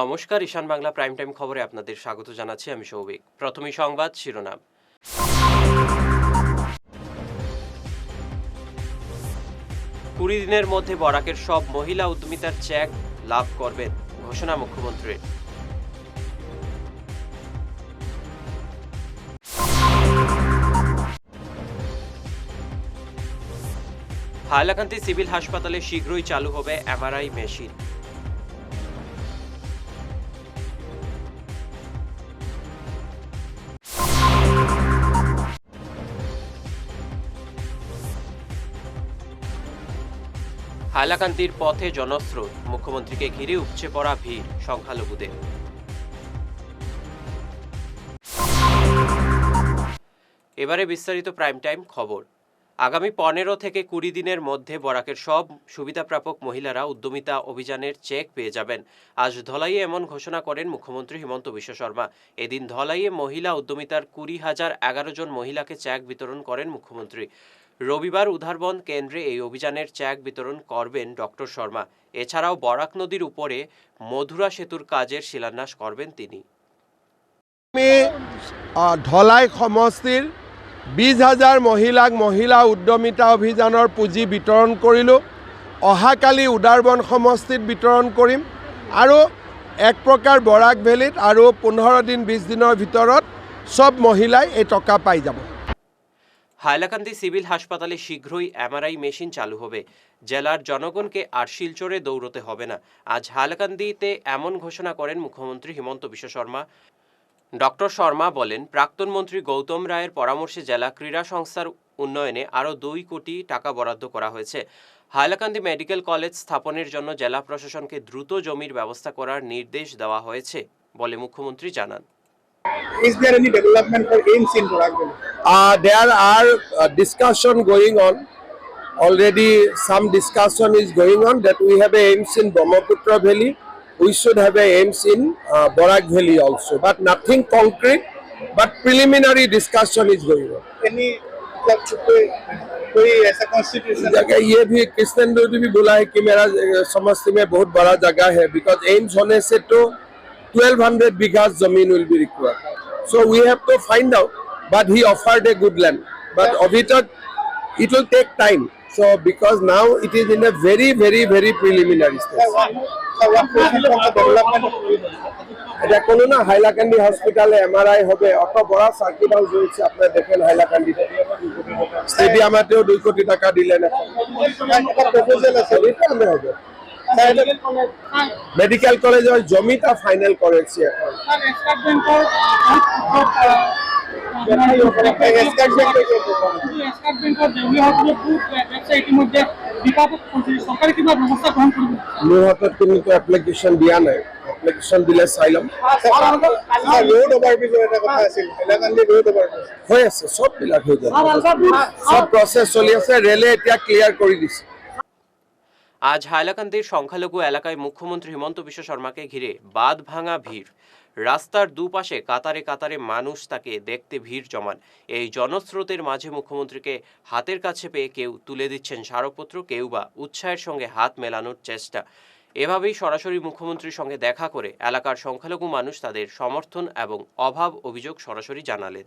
নমস্কার, ঈশান Bangla prime time খবরে আপনাদের স্বাগত জানাচ্ছি আমি সৌভিক। প্রথমে সংবাদ শিরোনাম। কুড়ি দিনের মধ্যে বরাকের সব মহিলা উদ্যমিতার চেক লাভ করবেন ঘোষণা মুখ্যমন্ত্রীর। হাইলাকান্দি সিভিল হাসপাতালে শীঘ্রই চালু হবে এমআরআই মেশিন। হাইলাকান্দির পথে জনস্রোত। মুখ্যমন্ত্রীকে ঘিরে উপচে পড়া ভিড়, সংখ্যালঘুদের। এবারে বিস্তারিত প্রাইম টাইম খবর। আগামী পনেরো থেকে কুড়ি দিনের মধ্যে বরাকের সব সুবিধাপ্রাপক মহিলারা উদ্যমিতা অভিযানের চেক পেয়ে যাবেন। আজ ধলাইয়ে এমন ঘোষণা করেন মুখ্যমন্ত্রী হিমন্ত বিশ্ব শর্মা। এদিন ধলাইয়ে মহিলা উদ্যমিতার কুড়ি হাজার এগারো জন মহিলাকে চেক বিতরণ করেন মুখ্যমন্ত্রী। রবিবার উধারবন কেন্দ্রে এই অভিযানের চেক বিতরণ করবেন ডক্টর শর্মা। এছাড়াও বরাক নদীর উপরে মধুরা সেতুর কাজের শিলান্যাস করবেন তিনি। ধলাই সমষ্টিৰ বিছ হাজাৰ মহিলাক মহিলা উদ্যমিতা অভিযানৰ পুঁজি বিতৰণ কৰিলোঁ। অহাকালি উদাৰবন সমষ্টিত বিতৰণ কৰিম। আৰু এক প্ৰকাৰ বৰাক ভেলীত আৰু পোন্ধৰ দিন বিছ দিনৰ ভিতৰত চব মহিলাই এই টকা পাই যাব। হাইলাকান্দি সিভিল হাসপাতালে শীঘ্রই এমআরআই মেশিন চালু হবে। জেলার জনগণকে আর শিলচরে দৌড়তে হবে না। আজ হাইলাকান্দিতে এমন ঘোষণা করেন মুখ্যমন্ত্রী হিমন্ত বিশ্ব শর্মা। ডক্টর শর্মা বলেন, প্রাক্তন মন্ত্রী গৌতম রায়ের পরামর্শে জেলা ক্রীড়া সংস্থার উন্নয়নে আরও দুই কোটি টাকা বরাদ্দ করা হয়েছে। হাইলাকান্দি মেডিকেল কলেজ স্থাপনের জন্য জেলা প্রশাসনকে দ্রুত জমির ব্যবস্থা করার নির্দেশ দেওয়া হয়েছে বলে মুখ্যমন্ত্রী জানান? Uh, there are uh, discussion going on. Already some discussion is going on that we have a aims in Brahmaputra Valley. We should have a aims in uh, Borak Valley also, but nothing concrete. But preliminary discussion is going on. Any मतलब कोई ऐसा constitution जगह ये भी कृष्णेंद्र ने भी बोला है कि मेरा अ, समस्ती में बहुत बड़ा जगह है बिकॉज़ एम्स होने से तो 1200 बीघा ज़मीन will be required so we have to find out but he offered a good land. But yeah. it, it will take time. So because now it is in a very, very, very preliminary stage. The development? এটা কোনো না হাইলাকান্দি হসপিটালে MRI হবে অত বড় circuit house রয়েছে আপনারা দেখেন হাইলাকান্দিতে স্টেডিয়ামাতেও দুই কোটি টাকা দিলেন মেডিকেল কলেজের জমিটা ফাইনাল করেছি এখন সরকারে কিবা ব্যৱস্থা গ্ৰহণ কৰিব মোৰ হাতত কিন্তু এপ্লিকেশ্যন দিয়া নাই। এপ্লিকেশ্যন দিলে চাই ল'ম রোড ওভারব্রিজ এটা কথা আছিল। হাইলাকান্দি রোড ওভারব্রিজ হৈ আছে চববিলাক হৈ যাব চব প্ৰচেছ চলি আছে ৰেলে এতিয়া ক্লিয়াৰ কৰি দিছে। আজ হাইলাকান্দির সংখ্যালঘু এলাকায় মুখ্যমন্ত্রী হিমন্ত বিশ্ব শর্মাকে ঘিরে বাদ ভাঙা ভিড়। রাস্তার দুপাশে কাতারে কাতারে মানুষ তাকে দেখতে ভিড় জমান। এই জনস্রোতের মাঝে মুখ্যমন্ত্রীকে হাতের কাছে পেয়ে কেউ তুলে দিচ্ছেন স্মারকপত্র, কেউ বা উৎসাহের সঙ্গে হাত মেলানোর চেষ্টা। এভাবেই সরাসরি মুখ্যমন্ত্রীর সঙ্গে দেখা করে এলাকার সংখ্যালঘু মানুষ তাদের সমর্থন এবং অভাব অভিযোগ সরাসরি জানালেন।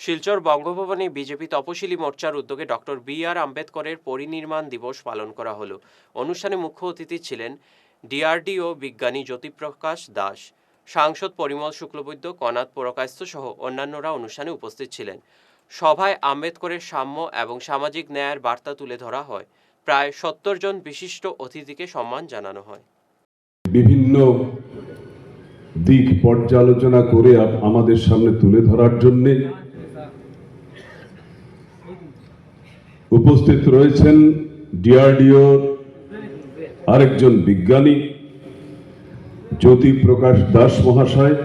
শিলচর বঙ্গভবনে বিজেপি তপশিলি মোর্চার উদ্যোগে ডক্টর বি আর আম্বেদকরের পরিনির্মাণ দিবস পালন করা হলো। অনুষ্ঠানে মুখ্য অতিথি ছিলেন ডিআরডিও বিজ্ঞানী জ্যোতিপ্রকাশ দাস, সাংসদ পরিমল শুক্লবৈদ্য কনাথ পুরকায়স্থ সহ অন্যান্যরা অনুষ্ঠানে উপস্থিত ছিলেন। সভায় আম্বেদকরের সাম্য এবং সামাজিক ন্যায়ের বার্তা তুলে ধরা হয়। প্রায় সত্তর জন বিশিষ্ট অতিথিকে সম্মান জানানো হয়। বিভিন্ন দিক পর্যালোচনা করে আমাদের সামনে তুলে ধরার জন্যে উপস্থিত রয়েছেন ডিআরডিও আরেকজন বিজ্ঞানী জ্যোতি প্রকাশ দাস মহাশয়।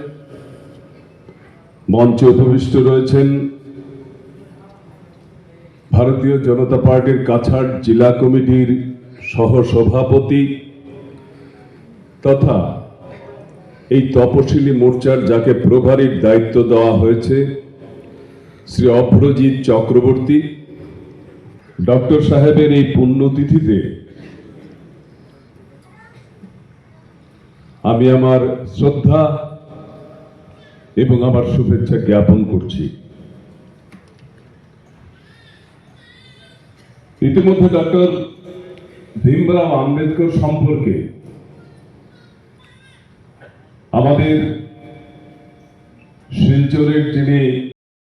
মঞ্চে উপবিষ্ট রয়েছেন ভারতীয় জনতা পার্টির কাছাড় জেলা কমিটির সহসভাপতি তথা এই তপশিলি মোর্চার যাকে প্রভারীর দায়িত্ব দেওয়া হয়েছে, শ্রী অভ্রজিৎ চক্রবর্তী, ডক্টর সাহেবের এই পুণ্যতিথিতে আমি আমার শ্রদ্ধা এবং আমার শুভেচ্ছা জ্ঞাপন করছি। ইতিমধ্যে ডক্টর ভীমরাও আম্বেদকর সম্পর্কে আমাদের শিলচরের যিনি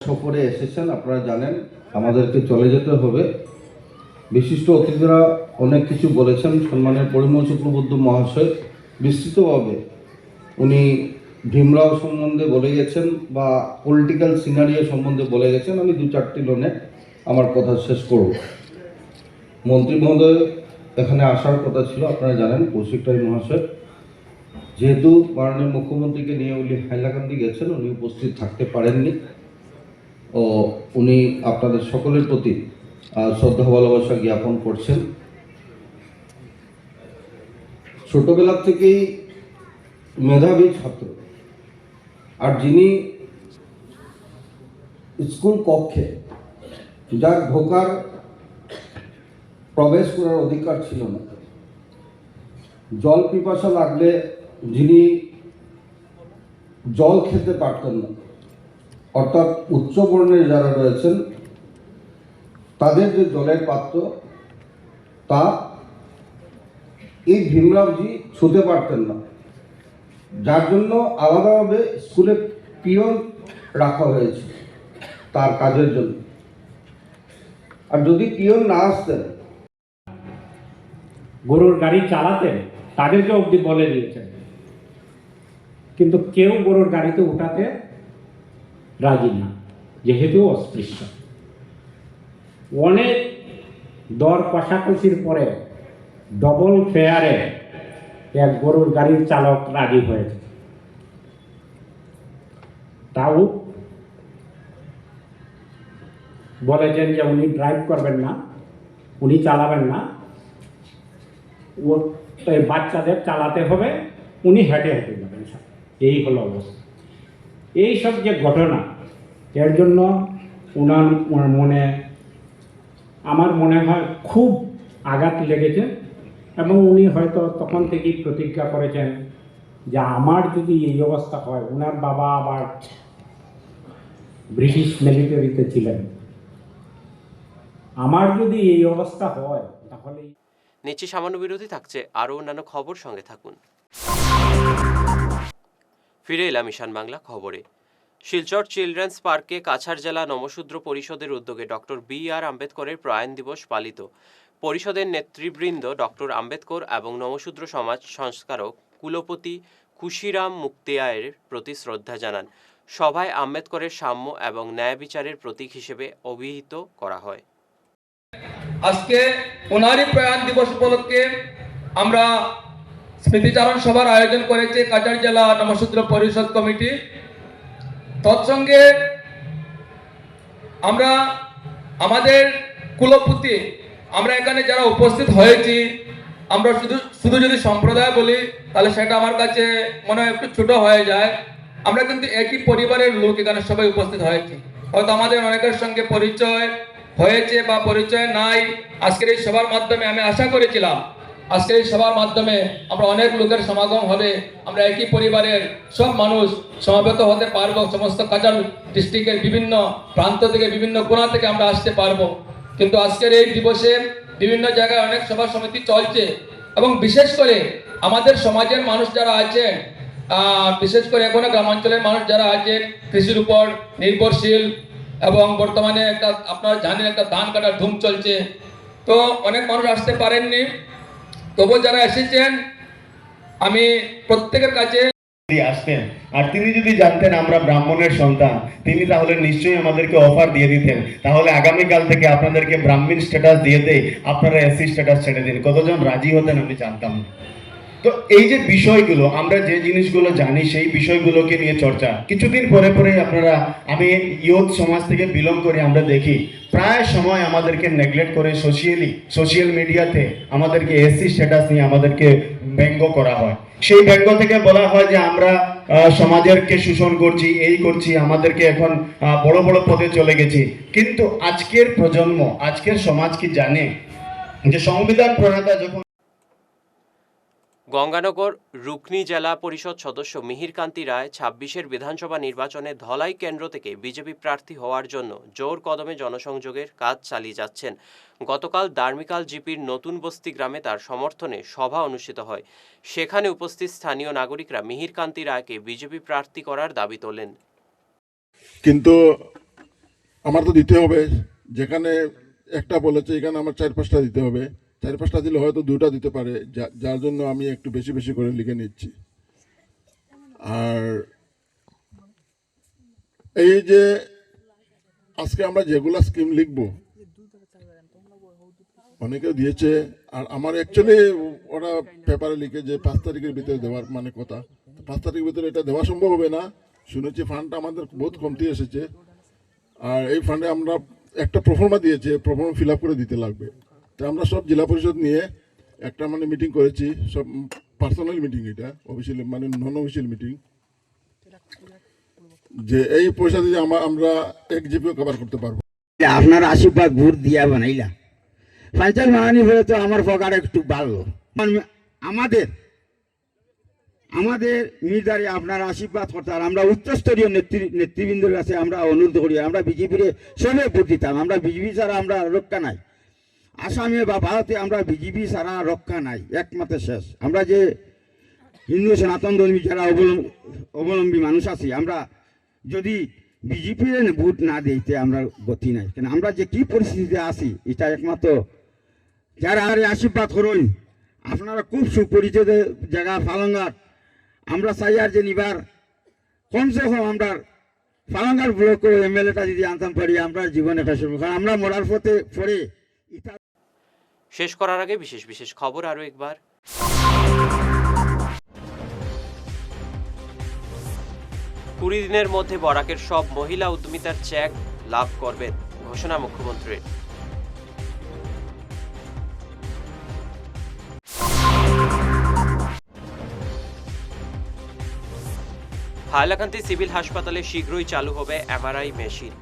সফরে এসেছেন আপনারা জানেন, আমাদেরকে চলে যেতে হবে। বিশিষ্ট অতিথিরা অনেক কিছু বলেছেন, সম্মানের পরিমল চক্রবর্তী মহাশয়। বিস্তৃতভাবে উনি ভীমরাও সম্বন্ধে বলে গেছেন বা পলিটিক্যাল সিনারিও সম্বন্ধে বলে গেছেন, আমি দু চারটি লোনে আমার কথা শেষ করব। মন্ত্রী মহোদয়, এখানে আসার কথা ছিল, আপনারা জানেন কৌশিকটাই মহাশয়। যেহেতু মাননীয় মুখ্যমন্ত্রীকে নিয়ে উনি হাইলাকান্দি গেছেন, উনি উপস্থিত থাকতে পারেননি। ও উনি আপনাদের সকলের প্রতি শ্রদ্ধা, ভালোবাসা জ্ঞাপন করছেন। ছোটবেলা থেকেই মেধাবী ছাত্র। আর যিনি স্কুল কক্ষে, যার ঢোকার প্রবেশ করার অধিকার ছিল না, জল পিপাসা লাগলে যিনি জল খেতে পারতেন না অর্থাৎ উচ্চ বর্ণের যারা রয়েছেন, তাদের যে জলের পাত্র, তা এই ভীমরাওজি ছুতে পারতেন না। যার জন্য আলাদাভাবে স্কুলে পিয়ন রাখা হয়েছে তার কাজের জন্য। আর যদি পিয়ন না আসতেন, গরুর গাড়ি চালাতেন, তাদেরকে অবধি বলে দিয়েছেন। কিন্তু কেউ গরুর গাড়িতে উঠাতে রাজি না যেহেতু অস্পৃশ্য। অনেক দর কষাকষির পরে ডবল ফেয়ারে এক গরুর গাড়ির চালক রাজি হয়েছে তাও বলেছেন যে উনি ড্রাইভ করবেন না, উনি চালাবেন না। ও বাচ্চাদের চালাতে হবে, উনি হেঁটে হেঁটে যাবেন এই হলো অবস্থা। এই সব যে ঘটনা, এর জন্য উনার মনে আমার মনে হয় খুব আঘাত লেগেছে এবং উনি হয়তো তখন থেকেই প্রতিজ্ঞা করেছেন যে আমার যদি এই অবস্থা হয়, ওনার বাবা আবার ব্রিটিশ মিলিটারিতে ছিলেন। আমার যদি এই অবস্থা হয়, তাহলে নিচে সামান্য বিরতি থাকছে, আরও অন্যান্য খবর সঙ্গে থাকুন। ফিরে এলাম ঈশান বাংলা খবরে। শিলচর চিলড্রেন্স পার্কে কাছাড় জেলা নমশূদ্র পরিষদের উদ্যোগে ডক্টর বি আর আম্বেদকরের প্রয়াণ দিবস পালিত। পরিষদের নেতৃবৃন্দ ডক্টর আম্বেদকর এবং নমশূদ্র সমাজ সংস্কারক কুলপতি খুশিরাম মুক্তিয়ায়ের প্রতি শ্রদ্ধা জানান। সভায় আম্বেদকরের সাম্য এবং ন্যায় বিচারের প্রতীক হিসেবে অভিহিত করা হয়। আজকে ওনারই প্রয়াণ দিবস উপলক্ষে আমরা স্মৃতিচারণ সভার আয়োজন করেছে কাছাড় জেলা নমশূদ্র পরিষদ কমিটি। তৎসঙ্গে আমরা আমাদের কুলপতি, আমরা এখানে যারা উপস্থিত হয়েছি, আমরা শুধু শুধু যদি সম্প্রদায় বলি, তাহলে সেটা আমার কাছে মনে হয় একটু ছোট হয়ে যায়। আমরা কিন্তু একই পরিবারের লোক এখানে সবাই উপস্থিত হয়েছি। হয়তো আমাদের অনেকের সঙ্গে পরিচয় হয়েছে বা পরিচয় নাই। আজকের এই সভার মাধ্যমে আমি আশা করেছিলাম আজকের এই সভার মাধ্যমে আমরা অনেক লোকের সমাগম হবে। আমরা একই পরিবারের সব মানুষ সমাবেত হতে পারব। সমস্ত কাজাল ডিস্ট্রিক্টের বিভিন্ন প্রান্ত থেকে, বিভিন্ন কোণা থেকে আমরা আসতে পারব। কিন্তু আজকের এই দিবসে বিভিন্ন জায়গায় অনেক সভা সমিতি চলছে এবং বিশেষ করে আমাদের সমাজের মানুষ যারা আছেন বিশেষ করে এখনও গ্রামাঞ্চলের মানুষ যারা আছেন, কৃষির উপর নির্ভরশীল এবং বর্তমানে একটা, আপনারা জানেন একটা ধান কাটার ধুম চলছে। তো অনেক মানুষ আসতে পারেননি। তবু যারা এসেছেন, আমি প্রত্যেকের কাছে আসতেন, আর তিনি যদি জানতেন আমরা ব্রাহ্মণের সন্তান, তিনি তাহলে নিশ্চয়ই আমাদেরকে অফার দিয়ে দিতেন। তাহলে আগামীকাল থেকে আপনাদেরকে ব্রাহ্মণ স্ট্যাটাস দিয়ে দেয় আপনারা এসি স্ট্যাটাস ছেড়ে দিন। কতজন রাজি হতেন আমি জানতাম না। তো এই যে বিষয়গুলো, আমরা যে জিনিসগুলো জানি, সেই বিষয়গুলোকে নিয়ে চর্চা। কিছুদিন পরে পরে আপনারা, আমি ইয়ুথ সমাজ থেকে বিলং করে, আমরা দেখি, প্রায় সময় আমাদেরকে নেগলেক্ট করে সোশিয়ালি সোশ্যাল মিডিয়াতে আমাদেরকে এসসি স্ট্যাটাস নিয়ে আমাদেরকে ব্যঙ্গ করা হয়। সেই ব্যঙ্গ থেকে বলা হয় যে, আমরা সমাজেরকে শোষণ করছি, এই করছি, আমাদেরকে এখন বড় বড় পদে চলে গেছি। কিন্তু আজকের প্রজন্ম, আজকের সমাজ কি জানে? যে সংবিধান প্রণেতা যখন গঙ্গানগর, রুকনি জেলা পরিষদ সদস্য মিহিরকান্তি রায় ছাব্বিশের বিধানসভা নির্বাচনে ধলাই কেন্দ্র থেকে বিজেপি প্রার্থী হওয়ার জন্য জোর কদমে জনসংযোগের কাজ চালিয়ে যাচ্ছেন। গতকাল দার্মিকাল জিপির নতুন বস্তি গ্রামে তার সমর্থনে সভা অনুষ্ঠিত হয়। সেখানে উপস্থিত স্থানীয় নাগরিকরা মিহিরকান্তি রায়কে বিজেপি প্রার্থী করার দাবি তোলেন। কিন্তু আমার তো দিতে হবে। যেখানে একটা বলেছে, এখানে আমার চার পাঁচটা দিতে হবে। চার পাঁচটা দিলে হয়তো দুটা দিতে পারে যার জন্য আমি একটু বেশি বেশি করে লিখে নিচ্ছি। আর এই যে আজকে আমরা যেগুলা স্কিম লিখব অনেকে দিয়েছে, আর আমার অ্যাকচুয়ালি ওরা পেপারে লিখে যে পাঁচ তারিখের ভিতরে দেওয়ার মানে কথা। পাঁচ তারিখের ভিতরে এটা দেওয়া সম্ভব হবে না। শুনেছি ফান্ডটা আমাদের বহুত কমতি এসেছে। আর এই ফান্ডে আমরা একটা প্রফর্মা দিয়েছে প্রফর্মা ফিল আপ করে দিতে লাগবে। তো আমরা সব জেলা পরিষদ নিয়ে একটা মানে মিটিং করেছি, সব পার্সোনাল মিটিং এটা অফিসিয়াল মানে নন অফিসিয়াল মিটিং যে এই পয়সা দিয়ে আমরা এক জিপিও কভার করতে পারব। আপনার আশীর্বাদ ভোট দিয়া বানাইলা। পঞ্চায়েত মানানি হলে তো আমার পকার একটু বাড়লো। আমাদের আমাদের মির্দারে আপনার আশীর্বাদ করতাম আমরা উচ্চস্তরীয় নেতৃ নেতৃবৃন্দের কাছে আমরা অনুরোধ করি, আমরা বিজেপির সবে ভোট দিতাম, আমরা বিজেপি ছাড়া আমরা রক্ষা নাই। আসামে বা ভারতে আমরা বিজেপি ছাড়া রক্ষা নাই, একমাত্র শেষ। আমরা যে হিন্দু সনাতন ধর্মী যারা অবলম্বী মানুষ আছি, আমরা যদি বিজেপির ভোট না দিতে আমরা গতি নাই। কেন, আমরা যে কি পরিস্থিতিতে আছি, এটা একমাত্র যারা আরে আশীর্বাদ করুন, আপনারা খুব সুপরিচিত জায়গা ফালঙ্গার। আমরা চাই আর যে নিবার, কমসে কম আমরা ফালঙ্গার ব্লক করে এমএলএটা যদি আনতাম পারি, আমরা জীবনে কারণ আমরা মরার পথে পড়ে, ইটা শেষ করার আগে বিশেষ বিশেষ খবর আরও একবার। কুড়ি দিনের মধ্যে বরাকের সব মহিলা উদ্যমিতার চেক লাভ করবেন, ঘোষণা মুখ্যমন্ত্রীর। হাইলাকান্দি সিভিল হাসপাতালে শীঘ্রই চালু হবে এমআরআই মেশিন।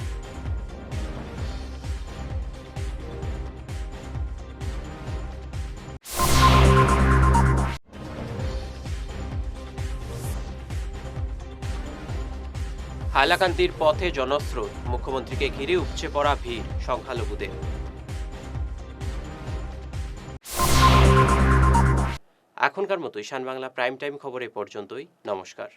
হাইলাকান্দির পথে জনস্রোত। মুখ্যমন্ত্রীকে ঘিরে উপচে পড়া ভিড়, সংখ্যালঘুদের। এখনকার মতো ঈশান বাংলা প্রাইম টাইম খবর এ পর্যন্তই। নমস্কার।